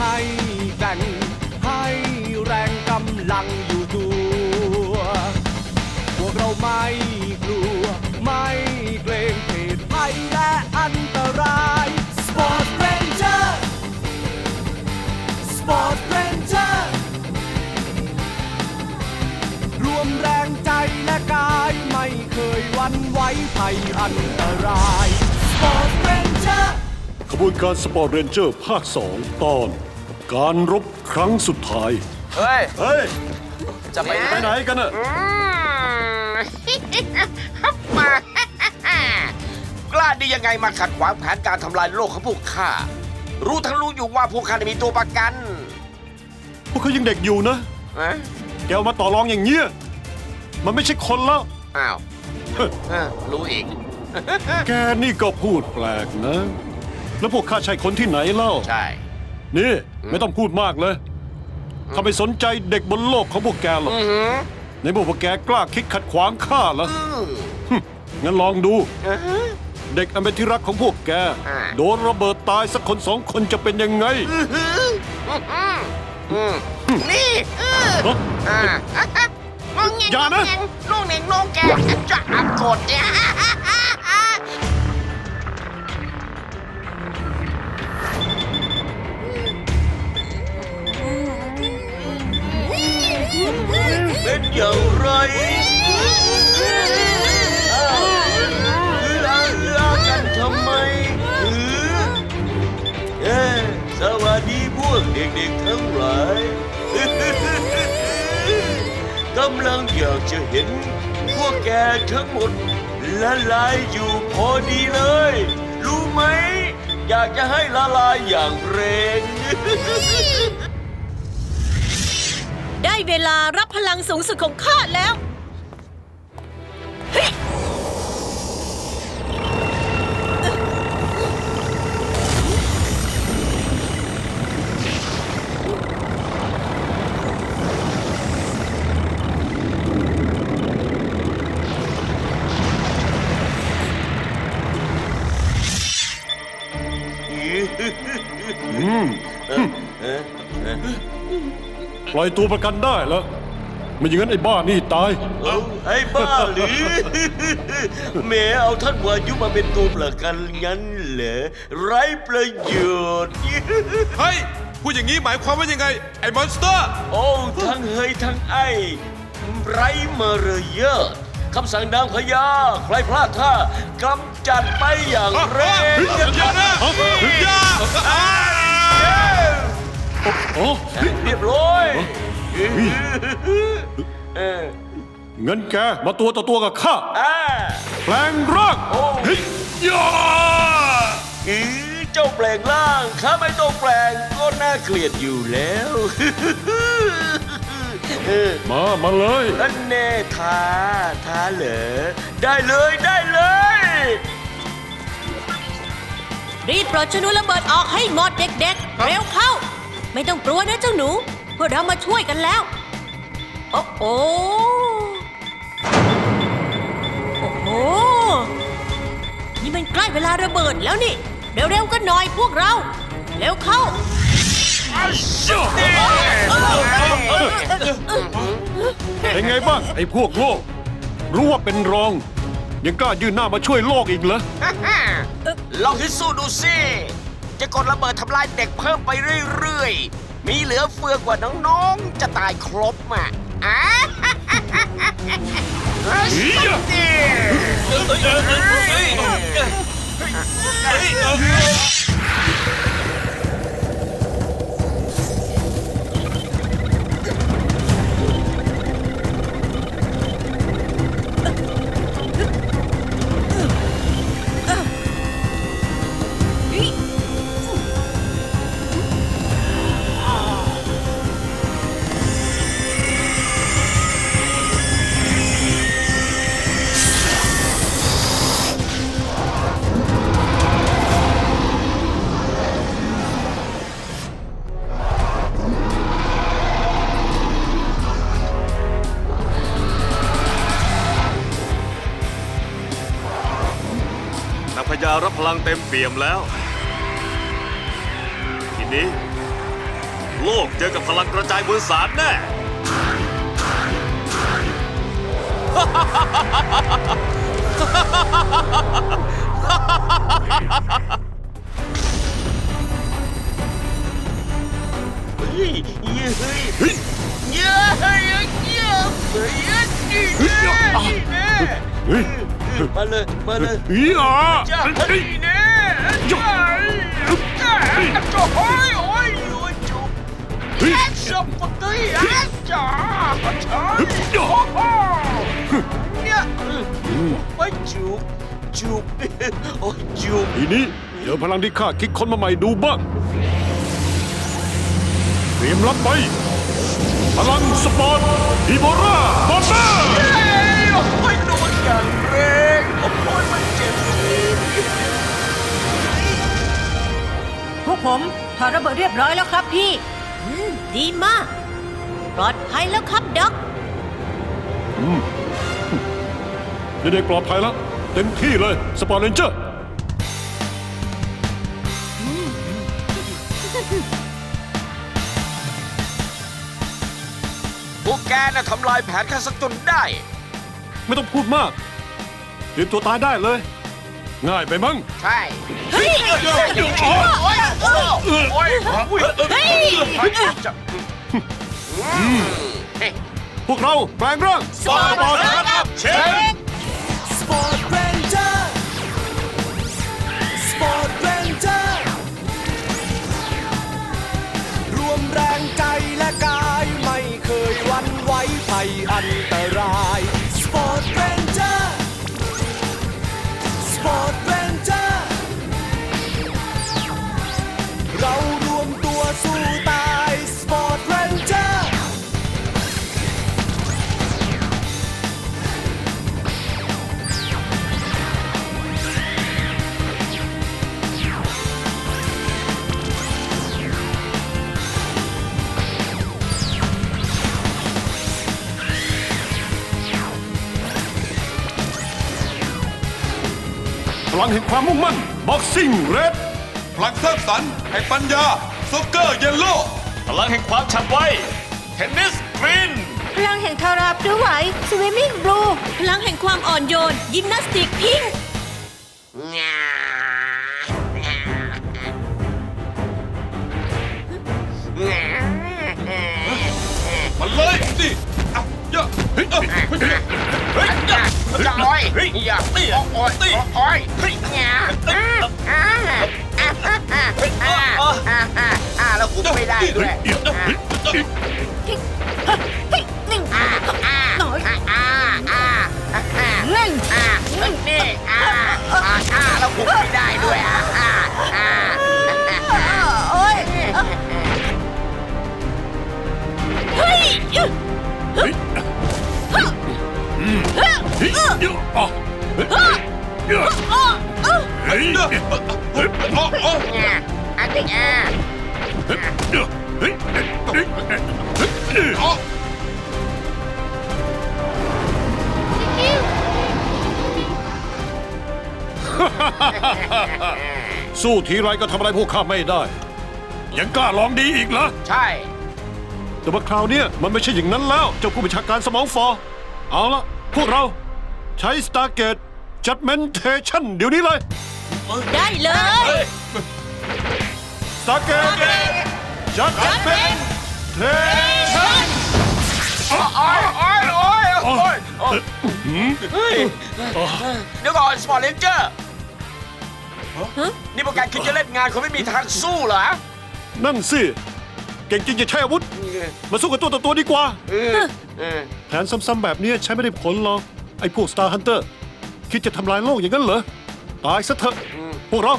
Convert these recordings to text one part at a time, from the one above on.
ให้แกร่งให้แรงกำลังอยู่ตัว พวกเราไม่กลัว ไม่เกรงเหตุภัยและอันตราย Sport Ranger Sport Ranger รวมแรงใจและกายไม่เคยวันไหวภัยอันตราย Sport Ranger ขบวนการสปอร์ตเรนเจอร์ภาค 2 ตอน การรบครั้งสุดท้าย เฮ้ย เฮ้ย จะไปไปไหนกันน่ะอืมมากล้าดียังไงมาขัดขวางแผนการทำลายโลกของพวกข้า รู้ทั้งรู้อยู่ว่าพวกข้าได้มีตัวประกัน พวกเขายังเด็กอยู่นะอะแกเอามาต่อรองอย่างเงี้ย มันไม่ใช่คนแล้ว อ้าวเอ้อรู้อีก แกนี่ก็พูดแปลกนะ แล้วพวกข้าใช่คนที่ไหนเล่า ใช่ นี่ไม่ต้องพูดมากเลยข้าไม่สนใจเด็กบนโลกของพวกแกหรอกอือหือในพวกแกกล้าคิดขัดขวางข้าเหรออืมงั้นลองดูอือหือเด็กอันเป็นที่รักของพวกแกอ่าโดนระเบิดตายสักคนสองคนจะเป็นยังไงอือหืออืมนี่เออฮะ อ่าน้องเงงอย่านะน้องเงงน้องแกจะอักกดเนี่ย เป็นอย่างไรลาลากันทำไมเอ๊ะสวัสดีพวกเด็กๆทั้งหลายกำลังอยากจะเห็น พวกแกทั้งหมดละลายอยู่พอดีเลย รู้ไหม อยากจะให้ละลายอย่างแรง เวลารับพลังสูงสุดของข้าแล้ว ปล่อยตัวประกันได้แล้วไม่อย่างนั้นไอ้บ้านี่ตาย เอาไอ้บ้าหรือ แหม่เอาท่านวายุมาเป็นตัวประกันงั้นเหรอไร้ประโยชน์ เฮ้ยพูดอย่างนี้หมายความว่ายังไง ไอ้มอนสเตอร์ โอ้ทั้งเฮยทั้งไอ้ไร้มารยาทคำสั่งนางพญาใครพลาดท่ากำจัดไปอย่างแรงอย่านะอย่า โอ้เรียบร้อยเงั้นแกมาตัวต่อตัวกับข้าอ่าแปลงร่างโอ้เฮ้ยย่าอีเจ้าแปลงร่างข้าไม่ต้องแปลงก็น่าเกลียดอยู่แล้วมา มาเลยนั่นแน่ท้าท้าเหรอได้เลยได้เลยรีบปลดชนวนระเบิดออกให้หมดเด็กๆ เร็วเข้า ไม่ต้องกลัวนะเจ้าหนูพวกเรามาช่วยกันแล้ว โอ้โหโอ้โหนี่มันใกล้เวลาระเบิดแล้วนี่ เร็วๆกันหน่อยพวกเรา เร็วเข้าเป็นไงบ้างไอ้พวกโลก รู้ว่าเป็นรอง ยังกล้ายืนหน้ามาช่วยโลกอีกเหรอลองพิสูจน์ดูสิ จะกดระเบิดทำลายเด็กเพิ่มไปเรื่อยๆ มีเหลือเฟือกว่าน้องๆ จะตายครบอะอะนาง งเต็มเปี่ยมแล้ว ทีนี้ โลกเจอกับพลังกระจายบนสารแน่ เฮ้ย เย้ยเฮ้ยเย้ยเย้ยเย้ยเย้ยนี่แน่นี่แน่เฮ้ยมาเลยมาเลยอีอะจ้าเฮ้ยนี่แน่จ้าจ้าจ้าโอ้ยโอ้ยโอ้ยจุ๊บเฮ้ยจับปะตี้อะจ้าใช่โอ้โหเนี่ยโอ้ยจุ๊บจุ๊บโอ้ยจุ๊บทีนี้เจอพลังที่ข้าคิดค้นมาใหม่ดูบ้างเตรียมรับไปพลังสปอร์ตอีโบราบอมเบอร์ เอ้ยโอ้ยโดนอย่างแรงโอ้ยมันเจ็บจี๊ดพวกผมถอดระเบิดเรียบร้อยแล้วครับพี่ อืม ดีมาก ปลอดภัยแล้วครับด็อก เด็กๆปลอดภัยแล้ว เต็มที่เลย สปอร์ตเรนเจอร์ พวกแกน่ะทำลายแผนข้าสักจนได้ ไม่ต้องพูดมาก เตรียมตัวตายได้เลย ง่ายไปมั้งใช่เฮ้ยโอ้ยโอ้ยโอ้ยโอ้ยโอ้ยเฮ้ยจะอืมเฮ้ยพวกเราแปลงร่างสปอร์ตครับเชฟ พลังแห่งความมุ่งมั่นบ็อกซิ่งเรดพลังสร้างสรรค์แห่งปัญญาซ็อกเกอร์เยลโล่พลังแห่งความฉับไวเทนนิสกรีนพลังแห่งทาราพริ้วไหวสวิมมิ่งบลูพลังแห่งความอ่อนโยน ยิมนาสติกพิงค์มันเลยดิอะเยอะเฮ้ยเอ้ย เฮ้ยลอยเฮ้ยอย่าอย่าโอ้ยอย่าโอ้ยโอ้ยอย่าอ่าอ่าอ่าอ่าอ่าแล้วกูไม่ได้ด้วยอ่าอ่าอ่าอ่าอ่าอ่าอ่านี่อ่าอ่าแล้วกูไม่ได้ด้วยอ่าอ่าอ่าโอ้ยเฮ้ย อะเฮ้ยเดี๋ยวเฮ้ยเดี๋ยวเฮ้ยอ๋ออ๋อเนี่ยอันนี้อ่าเดี๋ยวเฮ้ยเฮ้ยเฮ้ยเฮ้ยอ๋อสู้ทีไรก็ทำอะไรพวกข้าไม่ได้ ยังกล้าลองดีอีกเหรอ ใช่ แต่ว่าคราวเนี้ยมันไม่ใช่อย่างนั้นแล้ว เจ้าผู้บัญชาการสมองฟอร์เอาละพวกเรา ใช้ Stargate Judgmentation เดี๋ยวนี้เลยได้เลย Stargate Judgmentation โอ้ยโอ้ยโอ้ยโอ้ยโอ้ยเฮ้ยเดี๋ยวก่อนสปอร์ตเลนเจอร์นี่พวกแกคิดจะเล่นงานคนไม่มีทางสู้เหรอนั่นสิ เก่งจริงจะใช้อาวุธ มาสู้กันตัวต่อตัวดีกว่าเออเออแผนซ้ำๆแบบนี้ใช้ไม่ได้ผลหรอก ไอ้พวก Star Hunter คิดจะทำลายโลกอย่างนั้นเหรอ ตายซะเถอะ พวกเรา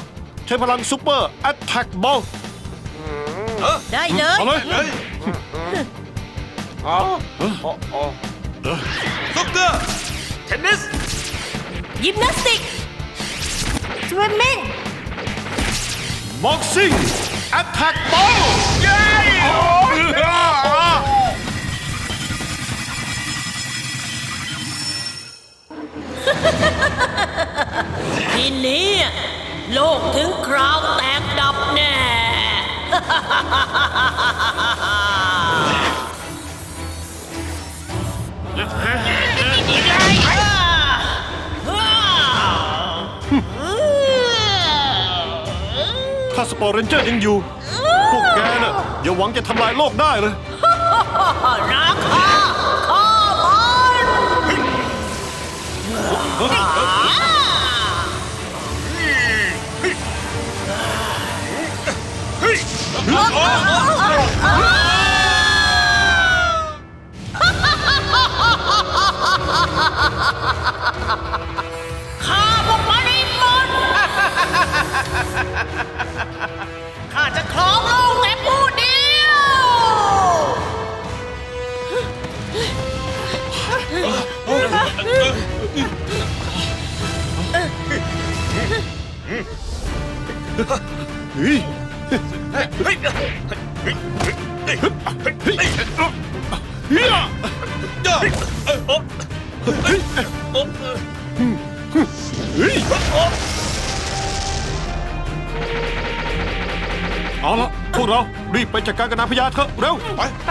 ใช้พลังซูเปอร์ Attack Ball ได้เลย เอาเลยเฮ้ยอ๋ออ๋ออ๋อซ็อกเกอร์เทนนิสยิมนาสติกสวิมมิ่ง Boxing Attack Ball เย้โอ้ย ทีนี้โลกถึงคราวแตกดับแน่ ถ้าสปอร์เรนเจอร์ยังอยู่ พวกแกน่ะอย่าหวังจะทำลายโลกได้เลย ราคา ข้ เฮ้ยโอ๊ะเฮ้ยเอาละพวกเรารีบไปจัดการกับนางพญาเถอะเร็ว ไป ไป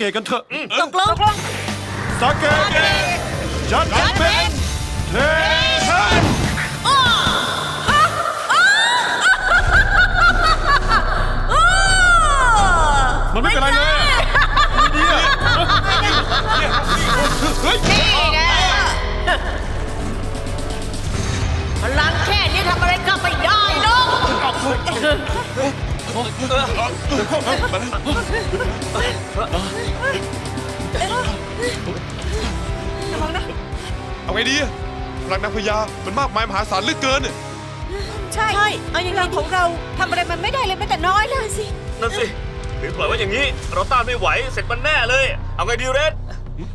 เกตกันเถอะตกลงสตาร์เกตจัดเป็นเทชันมันไม่เป็นไรเลยอะดีอะเฮ้ยนี่ไงพลังแค่นี้ทำอะไรก็ไม่ได้เนาะเอา งดีอะพลังนางพญามันมากมายมหาศาลเหลือเกินอะใช่เอาอย่างเราของเราทำอะไรมันไม่ได้เลยแม้แต่น้อยเลยสิ นั่นสิหรือปล่อยไว้อย่างนี้ เราต้านไม่ไหว เสร็จมันแน่เลย เอาไงดีเรด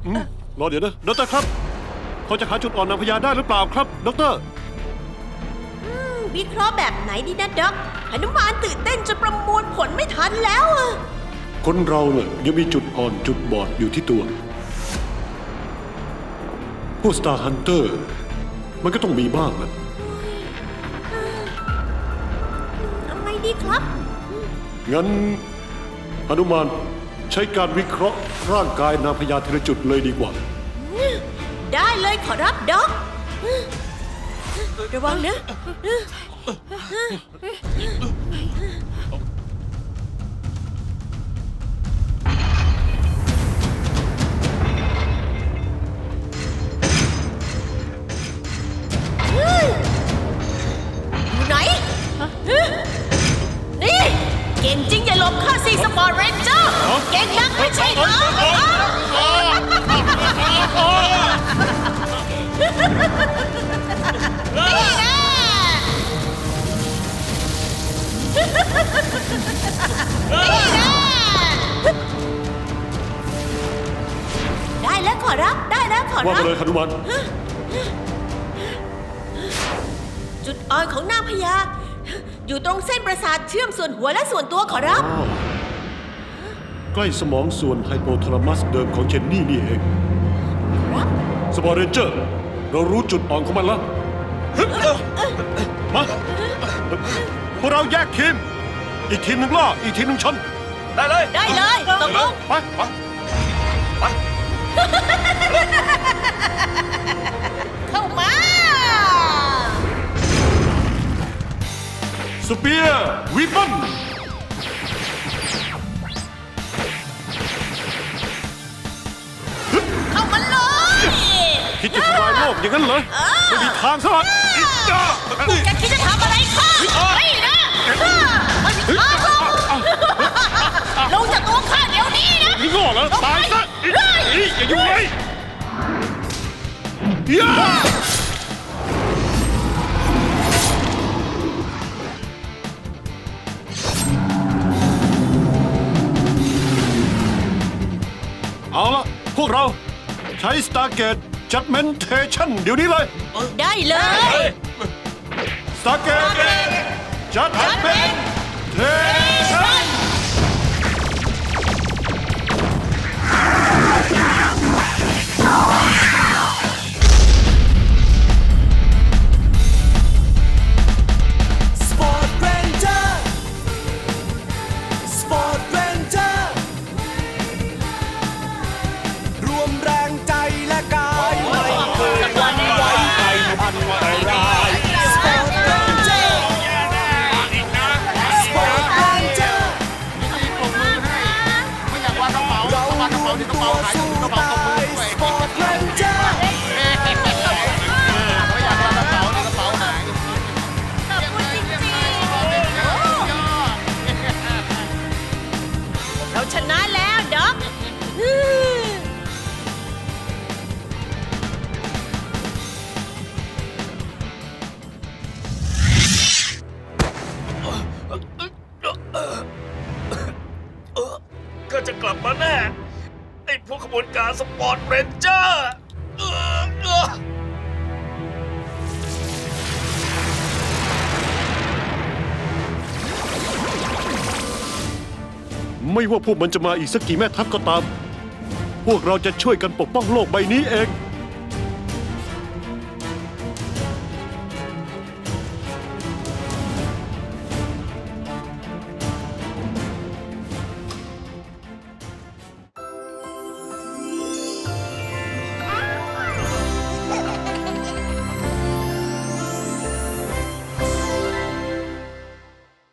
อืมรอเดี๋ยวนะดรครับ เขาจะหาจุดอ่อนนางพญาได้หรือเปล่าครับดรวิเคราะห์แบบไหนดีนะด็อกหนุมานตื่นเต้นจนประมวลผลไม่ทันแล้วอะคนเราเนี่ยยังมีจุดอ่อนจุดบอดอยู่ที่ตัวพ วกสตาร์ฮันเตอร์ มันก็ต้องมีบ้างนะทำไงดีครับ งั้นหนุมานใช้การวิเคราะห์ร่างกายนางพญาทีละจุดเลยดีกว่า ได้เลยขอรับด็อกระวังนะ นี่ เก่งจริงอย่าหลบข้าสิสปอร์ตเรนเจอร์เก่งนักไม่ใช่เหรอนี่แน่นี่แน่ได้แล้วขอรับ ได้แล้วขอว่ารัมาบเลยหนุมานจุดอ่อนของนางพญา อยู่ตรงเส้นประสาทเชื่อมส่วนหัวและส่วนตัวขอรับ อ้าวใกล้สมองส่วนไฮโปทาลามัสเดิมของเจนนี่นี่เองครับ สปอร์เรนเจอร์ เรารู้จุดอ่อนของมันแล้วมาพวกเราแยกทีม อีกทีมหนึ่งล่ออีกทีมหนึ่งชน ได้เลย ได้เลยตกลง ไป ไป สเปียร์วีปันเข้ามาเลยคิดจะทำลายโลกอย่างนั้นเหรอไม่มีทางซะหรอกแกคิดจะทำอะไรข้าไม่นะไม่ข้าลงจากตัวข้าเดี๋ยวนี้นะนี่โง่เหรอตายซะอีอย่ายุ่งเลยย่าเอา ละพวกเรา ใช้ Stargate Judgmentation เดี๋ยวนี้เลยได้เลย Stargate Judgmentation ไม่ว่าพวกมันจะมาอีกสักกี่แม่ทัพก็ตาม พวกเราจะช่วยกันปกป้องโลกใบนี้เอง